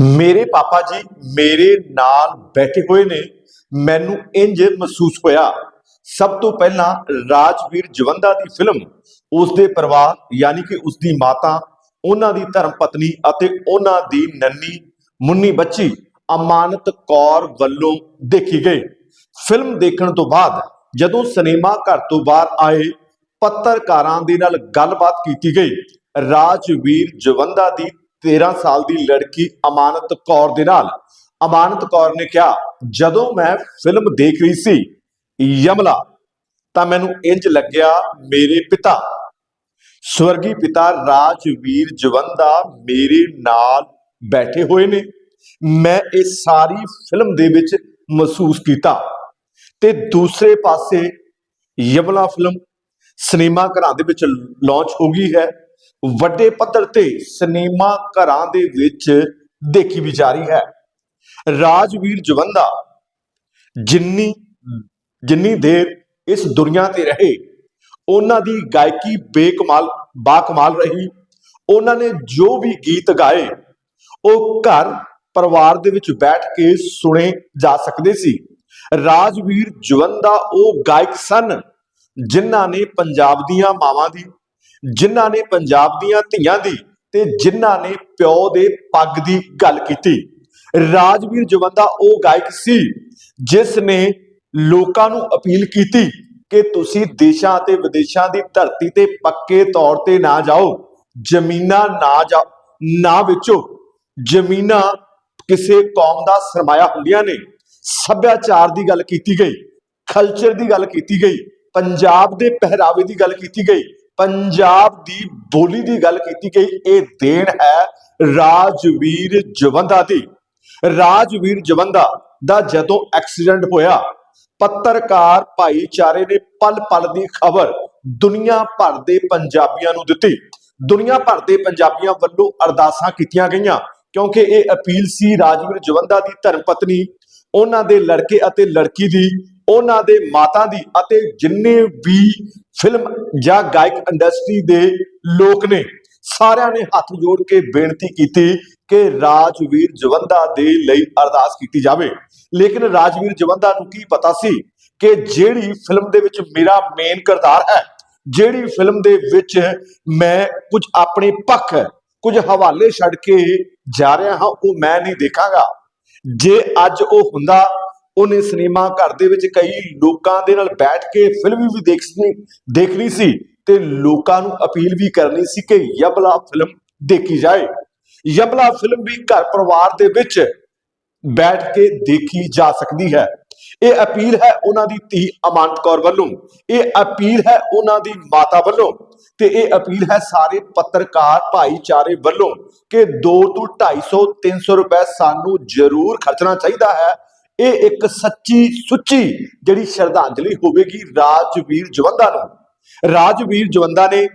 ਮੇਰੇ ਪਾਪਾ ਜੀ ਮੇਰੇ ਨਾਲ ਬੈਠੇ ਹੋਏ ਨੇ। ਮੈਨੂੰ ਇੰਜ ਮਹਿਸੂਸ ਹੋਇਆ। ਸਭ ਤੋਂ ਪਹਿਲਾਂ ਰਾਜਵੀਰ ਜਵੰਦਾ ਦੀ ਫਿਲਮ ਉਸ ਦੇ ਪਰਿਵਾਰ, ਯਾਨੀ ਕਿ ਉਸ ਦੀ ਮਾਤਾ, ਉਹਨਾਂ ਦੀ ਧਰਮ ਪਤਨੀ ਅਤੇ ਉਹਨਾਂ ਦੀ ਨੰਨੀ, ਮੁੰਨੀ ਬੱਚੀ ਅਮਾਨਤ ਕੌਰ ਵੱਲੋਂ ਦੇਖੀ ਗਈ। ਫਿਲਮ ਦੇਖਣ ਤੋਂ ਬਾਅਦ ਜਦੋਂ ਸਿਨੇਮਾ ਘਰ ਤੋਂ ਬਾਹਰ ਆਏ, ਪੱਤਰਕਾਰਾਂ ਦੇ ਨਾਲ ਗੱਲਬਾਤ ਕੀਤੀ ਗਈ। ਰਾਜਵੀਰ ਜਵੰਦਾ ਦੀ 13 ਸਾਲ ਦੀ ਲੜਕੀ ਅਮਾਨਤ ਕੌਰ ਦੇ ਨਾਲ। ਅਮਾਨਤ ਕੌਰ ਨੇ ਕਿਹਾ, ਜਦੋਂ ਮੈਂ ਫਿਲਮ ਦੇਖ ਰਹੀ ਸੀ, ਯਮਲਾ, ਤਾਂ ਮੈਨੂੰ ਇੰਜ ਲੱਗਿਆ ਮੇਰੇ ਪਿਤਾ। ਸਵਰਗੀ ਪਿਤਾ ਰਾਜਵੀਰ ਜਵੰਦਾ ਮੇਰੇ ਨਾਲ ਬੈਠੇ ਹੋਏ ਨੇ। ਮੈਂ ਇਹ ਸਾਰੀ ਫਿਲਮ ਦੇ ਵਿੱਚ ਮਹਿਸੂਸ ਕੀਤਾ। ਤੇ ਦੂਸਰੇ ਪਾਸੇ ਯਮਲਾ ਫਿਲਮ ਸਿਨੇਮਾ ਘਰਾਂ ਦੇ ਵਿੱਚ ਲਾਂਚ ਹੋ ਗਈ ਹੈ। ਵੱਡੇ ਪੱਧਰ ਤੇ ਸਿਨੇਮਾ ਘਰਾਂ ਦੇ ਵਿੱਚ ਦੇਖੀ ਵੀ ਜਾ ਰਹੀ ਹੈ। ਰਾਜਵੀਰ ਜਵੰਦਾ ਜਿੰਨੀ ਜਿੰਨੀ ਦੇਰ ਇਸ ਦੁਨੀਆ ਤੇ ਰਹੇ, ਉਹਨਾਂ ਦੀ ਗਾਇਕੀ ਬੇਕਮਾਲ, ਬਾਕਮਾਲ ਰਹੀ। ਉਹਨਾਂ ਨੇ ਜੋ ਵੀ ਗੀਤ ਗਾਏ, ਉਹ ਘਰ ਪਰਿਵਾਰ ਦੇ ਵਿੱਚ ਬੈਠ ਕੇ ਸੁਣੇ ਜਾ ਸਕਦੇ ਸੀ। ਰਾਜਵੀਰ ਜਵੰਦਾ ਉਹ ਗਾਇਕ ਸਨ, ਜਿਨ੍ਹਾਂ ਨੇ ਪੰਜਾਬ ਦੀਆਂ ਮਾਵਾਂ ਦੀ ਜਿਨ੍ਹਾਂ ਨੇ ਪੰਜਾਬ ਦੀਆਂ ਧੀਆਂ ਦੀ ਤੇ ਜਿਨ੍ਹਾਂ ਨੇ ਪਿਓ ਦੇ ਪੱਗ ਦੀ ਗੱਲ ਕੀਤੀ। ਰਾਜਵੀਰ ਜਵੰਦਾ ਉਹ ਗਾਇਕ ਸੀ ਜਿਸ ਨੇ ਲੋਕਾਂ ਨੂੰ ਅਪੀਲ ਕੀਤੀ ਕਿ ਤੁਸੀਂ ਦੇਸ਼ਾਂ ਅਤੇ ਵਿਦੇਸ਼ਾਂ ਦੀ ਧਰਤੀ ਤੇ ਪੱਕੇ ਤੌਰ ਤੇ ਨਾ ਜਾਓ, ਜ਼ਮੀਨਾਂ ਨਾ ਜਾ, ਨਾ ਵੇਚੋ। ਜ਼ਮੀਨਾਂ ਕਿਸੇ ਕੌਮ ਦਾ ਸਰਮਾਇਆ ਹੁੰਦੀਆਂ ਨੇ। ਸੱਭਿਆਚਾਰ ਦੀ ਗੱਲ ਕੀਤੀ ਗਈ ਕਲਚਰ ਦੀ ਗੱਲ ਕੀਤੀ ਗਈ, ਪੰਜਾਬ ਦੇ ਪਹਿਰਾਵੇ ਦੀ ਗੱਲ ਕੀਤੀ ਗਈ ਪੰਜਾਬ ਦੀ ਬੋਲੀ ਦੀ ਗੱਲ ਕੀਤੀ ਗਈ, ਇਹ ਦੇਣ ਹੈ ਰਾਜਵੀਰ ਜਵੰਦਾ ਦੀ। ਰਾਜਵੀਰ ਜਵੰਦਾ ਦਾ ਜਦੋਂ ਐਕਸੀਡੈਂਟ ਹੋਇਆ, ਪੱਤਰਕਾਰ ਭਾਈਚਾਰੇ ਨੇ ਪਲ ਪਲ ਦੀ ਖਬਰ ਦੁਨੀਆ ਭਰ ਦੇ ਪੰਜਾਬੀਆਂ ਨੂੰ ਦਿੱਤੀ। ਦੁਨੀਆ ਭਰ ਦੇ ਪੰਜਾਬੀਆਂ ਵੱਲੋਂ ਅਰਦਾਸਾਂ ਕੀਤੀਆਂ ਗਈਆਂ, ਕਿਉਂਕਿ ਇਹ ਅਪੀਲ ਸੀ ਰਾਜਵੀਰ ਜਵੰਦਾ ਦੀ ਧਰਮ ਪਤਨੀ, ਉਹਨਾਂ ਦੇ ਲੜਕੇ ਅਤੇ ਲੜਕੀ ਦੀ। ਉਹਨਾਂ ਦੇ ਮਾਤਾ ਦੀ ਅਤੇ ਜਿੰਨੇ ਵੀ ਫਿਲਮ ਜਾਂ ਗਾਇਕ ਇੰਡਸਟਰੀ ਦੇ ਲੋਕ ਨੇ, ਸਾਰਿਆਂ ਨੇ ਹੱਥ ਜੋੜ ਕੇ ਬੇਨਤੀ ਕੀਤੀ ਕਿ ਰਾਜਵੀਰ ਜਵੰਦਾ ਦੇ ਲਈ ਅਰਦਾਸ ਕੀਤੀ ਜਾਵੇ। ਲੇਕਿਨ ਰਾਜਵੀਰ ਜਵੰਦਾ ਨੂੰ ਕੀ ਪਤਾ ਸੀ ਕਿ ਜਿਹੜੀ ਫਿਲਮ ਦੇ ਵਿੱਚ ਮੇਰਾ ਮੇਨ ਕਿਰਦਾਰ ਹੈ, ਜਿਹੜੀ ਫਿਲਮ ਦੇ ਵਿੱਚ ਮੈਂ ਕੁਝ ਆਪਣੇ ਪੱਖ, ਕੁਝ ਹਵਾਲੇ ਛੱਡ ਕੇ ਜਾ ਰਿਹਾ ਹਾਂ, ਉਹ ਮੈਂ ਨਹੀਂ ਦੇਖਾਂਗਾ। ਜੇ ਅੱਜ ਉਹ ਹੁੰਦਾ ਉਹਨੇ ਸਿਨੇਮਾ ਘਰ ਦੇ ਵਿੱਚ ਕਈ ਲੋਕਾਂ ਦੇ ਨਾਲ ਬੈਠ ਕੇ ਫਿਲਮ ਵੀ ਦੇਖਣੀ ਦੇਖਣੀ ਸੀ ਤੇ ਲੋਕਾਂ ਨੂੰ ਅਪੀਲ ਵੀ ਕਰਨੀ ਸੀ ਕਿ ਯਬਲਾ ਫਿਲਮ ਦੇਖੀ ਜਾਏ। ਯਬਲਾ ਫਿਲਮ ਵੀ ਘਰ ਪਰਿਵਾਰ ਦੇ ਵਿੱਚ ਬੈਠ ਕੇ ਦੇਖੀ ਜਾ ਸਕਦੀ ਹੈ। ਇਹ ਅਪੀਲ ਹੈ ਉਹਨਾਂ ਦੀ ਧੀ ਅਮਾਨਤ ਕੌਰ ਵੱਲੋਂ। ਇਹ ਅਪੀਲ ਹੈ ਉਹਨਾਂ ਦੀ ਮਾਤਾ ਵੱਲੋਂ ਤੇ ਇਹ ਅਪੀਲ ਹੈ ਸਾਰੇ ਪੱਤਰਕਾਰ ਭਾਈਚਾਰੇ ਵੱਲੋਂ ਕਿ 2 ਤੋਂ 250 300 ਰੁਪਏ ਸਾਨੂੰ ਜ਼ਰੂਰ ਖਰਚਣਾ ਚਾਹੀਦਾ ਹੈ ਇਹ ਇੱਕ ਸੱਚੀ ਸੁੱਚੀ ਜਿਹੜੀ ਸ਼ਰਧਾਂਜਲੀ ਹੋਵੇਗੀ ਰਾਜਵੀਰ ਜਵੰਦਾ ਨੂੰ। ਰਾਜਵੀਰ ਜਵੰਦਾ ਨੇ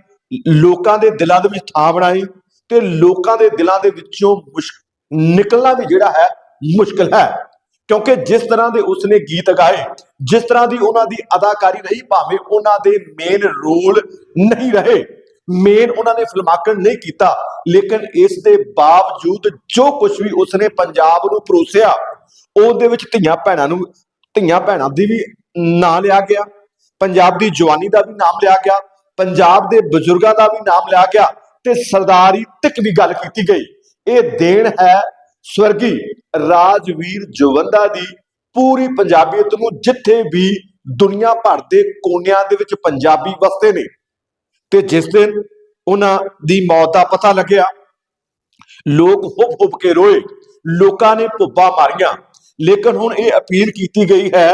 ਲੋਕਾਂ ਦੇ ਦਿਲਾਂ ਦੇ ਵਿੱਚ ਥਾਂ ਬਣਾਈ ਤੇ ਲੋਕਾਂ ਦੇ ਦਿਲਾਂ ਦੇ ਵਿੱਚੋਂ ਮੁਸ਼ਕ- ਨਿਕਲਣਾ ਵੀ ਜਿਹੜਾ ਹੈ ਮੁਸ਼ਕਲ ਹੈ। ਕਿਉਂਕਿ ਜਿਸ ਤਰ੍ਹਾਂ ਦੇ ਉਸਨੇ ਗੀਤ ਗਾਏ, ਜਿਸ ਤਰ੍ਹਾਂ ਦੀ ਉਹਨਾਂ ਦੀ ਅਦਾਕਾਰੀ ਰਹੀ, ਭਾਵੇਂ ਉਹਨਾਂ ਦੇ ਮੇਨ ਰੋਲ ਨਹੀਂ ਰਹੇ। ਮੇਨ ਉਹਨਾਂ ਨੇ ਫਿਲਮਾਕਣ ਨਹੀਂ ਕੀਤਾ, ਲੇਕਿਨ ਇਸ ਦੇ ਬਾਵਜੂਦ ਜੋ ਕੁਝ ਵੀ ਉਸਨੇ ਪੰਜਾਬ ਨੂੰ ਪਰੋਸਿਆ ਉਹਦੇ ਵਿੱਚ ਧੀਆਂ ਭੈਣਾਂ ਨੂੰ, ਧੀਆਂ ਭੈਣਾਂ ਦੀ ਵੀ ਨਾਂ ਲਿਆ ਗਿਆ, ਪੰਜਾਬ ਦੀ ਜਵਾਨੀ ਦਾ ਵੀ ਨਾਮ ਲਿਆ ਗਿਆ, ਪੰਜਾਬ ਦੇ ਬਜ਼ੁਰਗਾਂ ਦਾ ਵੀ ਨਾਮ ਲਿਆ ਗਿਆ ਤੇ ਸਰਦਾਰੀ ਤੱਕ ਵੀ ਗੱਲ ਕੀਤੀ ਗਈ। ਇਹ ਦੇਣ ਹੈ ਸਵਰਗੀ ਰਾਜਵੀਰ ਜਵੰਦਾ ਦੀ ਪੂਰੀ ਪੰਜਾਬੀਅਤ ਨੂੰ, ਜਿੱਥੇ ਵੀ ਦੁਨੀਆ ਭਰ ਦੇ ਕੋਨਿਆਂ ਦੇ ਵਿੱਚ ਪੰਜਾਬੀ ਵਸਦੇ ਨੇ। ਤੇ ਜਿਸ ਦਿਨ ਉਹਨਾਂ ਦੀ ਮੌਤ ਦਾ ਪਤਾ ਲੱਗਿਆ, ਲੋਕ ਹੁੱਬ ਹੁੱਬ ਕੇ ਰੋਏ, ਲੋਕਾਂ ਨੇ ਪੁੱਬਾ ਮਾਰੀਆਂ। ਲੇਕਿਨ ਹੁਣ ਇਹ ਅਪੀਲ ਕੀਤੀ ਗਈ ਹੈ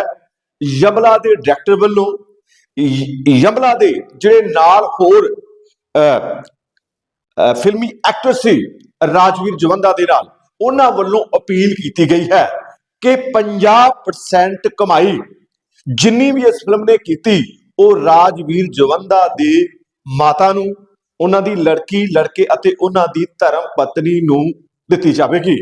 ਯਮਲਾ ਦੇ ਡਾਇਰੈਕਟਰ ਵੱਲੋਂ, ਯਮਲਾ ਦੇ ਜਿਹੜੇ ਨਾਲ ਹੋਰ ਫਿਲਮੀ ਐਕਟਰ ਸੀ ਰਾਜਵੀਰ ਜਵੰਦਾ ਦੇ ਨਾਲ, ਉਹਨਾਂ ਵੱਲੋਂ ਅਪੀਲ ਕੀਤੀ ਗਈ ਹੈ ਕਿ 50% ਕਮਾਈ ਜਿੰਨੀ ਵੀ ਇਸ ਫਿਲਮ ਨੇ ਕੀਤੀ, ਉਹ ਰਾਜਵੀਰ ਜਵੰਦਾ ਦੇ ਮਾਤਾ ਨੂੰ, ਉਹਨਾਂ ਦੀ ਲੜਕੀ, ਲੜਕੇ ਅਤੇ ਉਹਨਾਂ ਦੀ ਧਰਮ ਪਤਨੀ ਨੂੰ ਦਿੱਤੀ ਜਾਵੇਗੀ।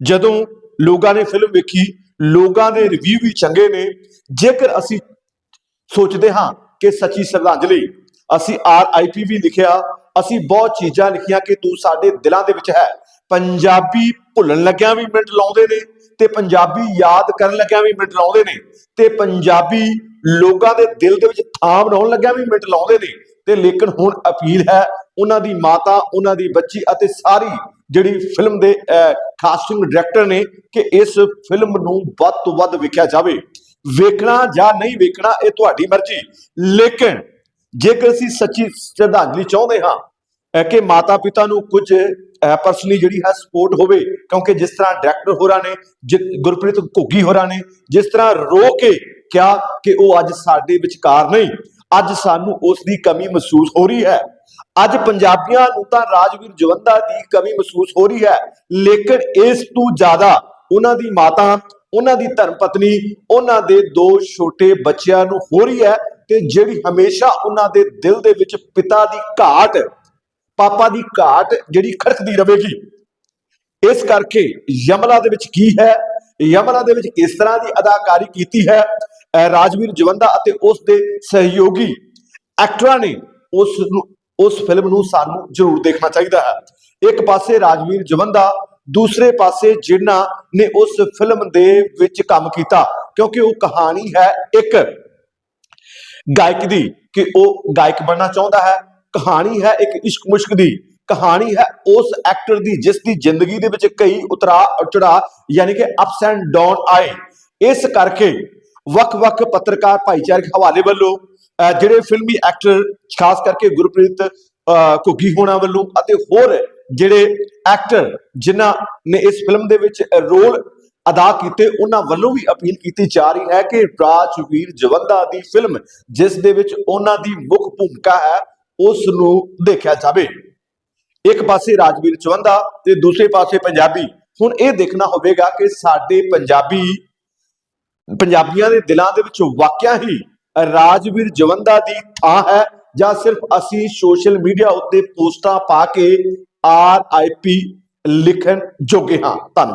ਜਦੋਂ ਲੋਕਾਂ ਨੇ ਫਿਲਮ ਵੇਖੀ, ਲੋਕਾਂ ਦੇ ਰਿਵਿਊ ਵੀ ਚੰਗੇ ਨੇ। ਜੇਕਰ ਅਸੀਂ ਸੋਚਦੇ ਹਾਂ ਕਿ ਸੱਚੀ ਸ਼ਰਧਾਂਜਲੀ, ਅਸੀਂ ਆਰ ਆਈ ਪੀ ਵੀ ਲਿਖਿਆ, ਅਸੀਂ ਬਹੁਤ ਚੀਜ਼ਾਂ ਲਿਖੀਆਂ ਕਿ ਤੂੰ ਸਾਡੇ ਦਿਲਾਂ ਦੇ ਵਿੱਚ ਹੈ। ਪੰਜਾਬੀ ਭੁੱਲਣ ਲੱਗਿਆਂ ਵੀ ਮਿੰਟ ਲਾਉਂਦੇ ਨੇ ਤੇ ਪੰਜਾਬੀ ਯਾਦ ਕਰਨ ਲੱਗਿਆਂ ਵੀ ਮਿੰਟ ਲਾਉਂਦੇ ਨੇ ਤੇ ਪੰਜਾਬੀ ਲੋਕਾਂ ਦੇ ਦਿਲ ਦੇ ਵਿੱਚ ਥਾਂ ਬਣਾਉਣ ਲੱਗਿਆਂ ਵੀ ਮਿੰਟ ਲਾਉਂਦੇ ਨੇ। ਤੇ ਲੇਕਿਨ ਹੁਣ ਅਪੀਲ ਹੈ, ਉਹਨਾਂ ਦੀ ਮਾਤਾ, ਉਹਨਾਂ ਦੀ ਬੱਚੀ ਅਤੇ ਸਾਰੀ ਜਿਹੜੀ ਫਿਲਮ ਦੇ ਕਾਸਟਿੰਗ ਡਾਇਰੈਕਟਰ ਨੇ ਕਿ ਇਸ ਫਿਲਮ ਨੂੰ ਵੱਧ ਤੋਂ ਵੱਧ ਵੇਖਿਆ ਜਾਵੇ। ਵੇਖਣਾ ਜਾਂ ਨਹੀਂ ਵੇਖਣਾ, ਇਹ ਤੁਹਾਡੀ ਮਰਜ਼ੀ। ਲੇਕਿਨ ਜੇਕਰ ਅਸੀਂ ਸੱਚੀ ਸ਼ਰਧਾਂਜਲੀ ਚਾਹੁੰਦੇ ਹਾਂ ਕਿ ਮਾਤਾ ਪਿਤਾ ਨੂੰ ਕੁਝ ਪਰਸਨਲੀ ਜਿਹੜੀ ਹੈ ਸਪੋਰਟ ਹੋਵੇ, ਕਿਉਂਕਿ ਜਿਸ ਤਰ੍ਹਾਂ ਡਾਇਰੈਕਟਰ ਹੋਰਾਂ ਨੇ, ਜਿ- ਗੁਰਪ੍ਰੀਤ ਘੁੱਗੀ ਹੋਰਾਂ ਨੇ, ਜਿਸ ਤਰ੍ਹਾਂ ਰੋ ਕੇ ਕਿਹਾ ਕਿ ਉਹ ਅੱਜ ਸਾਡੇ ਵਿਚਕਾਰ ਨਹੀਂ, ਅੱਜ ਸਾਨੂੰ ਉਸ ਦੀ ਕਮੀ ਮਹਿਸੂਸ ਹੋ ਰਹੀ ਹੈ। ਅੱਜ ਪੰਜਾਬੀਆਂ ਨੂੰ ਤਾਂ ਰਾਜਵੀਰ ਜਵੰਦਾ ਦੀ ਕਮੀ ਮਹਿਸੂਸ ਹੋ ਰਹੀ ਹੈ। ਲੇਕਿਨ ਇਸ ਤੋਂ ਜ਼ਿਆਦਾ ਉਹਨਾਂ ਦੀ ਮਾਤਾ, ਉਹਨਾਂ ਦੀ ਧਰਮ ਪਤਨੀ ਉਹਨਾਂ ਦੇ ਦੋ ਛੋਟੇ ਬੱਚਿਆਂ ਨੂੰ ਹੋ ਰਹੀ ਹੈ ਤੇ ਜਿਹੜੀ ਹਮੇਸ਼ਾ ਉਹਨਾਂ ਦੇ ਦਿਲ ਦੇ ਵਿੱਚ ਪਿਤਾ ਦੀ ਘਾਟ, ਪਾਪਾ ਦੀ ਘਾਟ ਜਿਹੜੀ ਖੜਕਦੀ ਰਹੇਗੀ। ਇਸ ਕਰਕੇ ਯਮਲਾ ਦੇ ਵਿੱਚ ਕੀ ਹੈ? ਯਮਲਾ ਦੇ ਵਿੱਚ ਕਿਸ ਤਰ੍ਹਾਂ ਦੀ ਅਦਾਕਾਰੀ ਕੀਤੀ ਹੈ। ਰਾਜਵੀਰ ਜਵੰਦਾ ਅਤੇ ਉਸ ਦੇ ਸਹਿਯੋਗੀ ਐਕਟਰਾਂ ਨੇ ਉਸ ਨੂੰ ਉਸ ਫਿਲਮ ਨੂੰ ਸਾਨੂੰ ਜ਼ਰੂਰ ਦੇਖਣਾ ਚਾਹੀਦਾ ਹੈ। ਇੱਕ ਪਾਸੇ ਰਾਜਵੀਰ ਜਵੰਦਾ ਦੂਸਰੇ ਪਾਸੇ ਜਿਨ੍ਹਾਂ ਨੇ ਉਸ ਫਿਲਮ ਦੇ ਵਿੱਚ ਕੰਮ ਕੀਤਾ, ਕਿਉਂਕਿ ਉਹ ਕਹਾਣੀ ਹੈ ਇੱਕ ਗਾਇਕ ਦੀ ਕਿ ਉਹ ਗਾਇਕ ਬਣਨਾ ਚਾਹੁੰਦਾ ਹੈ। ਕਹਾਣੀ ਹੈ ਇੱਕ ਇਸ਼ਕ ਮੁਸ਼ਕ ਦੀ। ਕਹਾਣੀ ਹੈ ਉਸ ਐਕਟਰ ਦੀ ਜਿਸ ਦੀ ਜ਼ਿੰਦਗੀ ਦੇ ਵਿੱਚ ਕਈ ਉਤਰਾ ਚੜਾ ਯਾਨੀ ਕਿ ਅਪਸ ਐਂਡ ਡਾਊਨ ਆਏ। ਇਸ ਕਰਕੇ ਵੱਖ-ਵੱਖ ਪੱਤਰਕਾਰ ਭਾਈਚਾਰਕ ਹਵਾਲੇ ਵੱਲੋਂ ਜਿਹੜੇ ਫਿਲਮੀ ਐਕਟਰ ਖਾਸ ਕਰਕੇ ਗੁਰਪ੍ਰੀਤ, ਅਹ ਘੁੱਗੀ ਹੋਣਾ ਵੱਲੋਂ ਅਤੇ ਹੋਰ ਜਿਹੜੇ ਐਕਟਰ ਜਿਨ੍ਹਾਂ ਨੇ ਇਸ ਫਿਲਮ ਦੇ ਵਿੱਚ ਰੋਲ ਅਦਾ ਕੀਤੇ, ਉਹਨਾਂ ਵੱਲੋਂ ਵੀ ਅਪੀਲ ਕੀਤੀ ਜਾ ਰਹੀ ਹੈ ਕਿ ਰਾਜਵੀਰ ਜਵੰਦਾ ਦੀ ਫਿਲਮ ਜਿਸ ਦੇ ਵਿੱਚ ਉਹਨਾਂ ਦੀ ਮੁੱਖ ਭੂਮਿਕਾ ਹੈ, ਉਸ ਨੂੰ ਦੇਖਿਆ ਜਾਵੇ। ਇੱਕ ਪਾਸੇ ਰਾਜਵੀਰ ਜਵੰਦਾ ਤੇ ਦੂਸਰੇ ਪਾਸੇ ਪੰਜਾਬੀ। ਹੁਣ ਇਹ ਦੇਖਣਾ ਹੋਵੇਗਾ ਕਿ ਸਾਡੇ ਪੰਜਾਬੀ, ਪੰਜਾਬੀਆਂ ਦੇ ਦਿਲਾਂ ਦੇ ਵਿੱਚ ਵਾਕਿਆ ਹੀ ਰਾਜਵੀਰ ਜਵੰਦਾ ਦੀ ਥਾਂ ਹੈ ਜਾਂ ਸਿਰਫ ਅਸੀਂ ਸੋਸ਼ਲ ਮੀਡੀਆ ਉੱਤੇ ਪੋਸਟਾਂ ਪਾ ਕੇ ਆਰ ਆਈ ਪੀ ਲਿਖਣ ਜੋਗੇ ਹਾਂ। ਧੰਨਵਾਦ।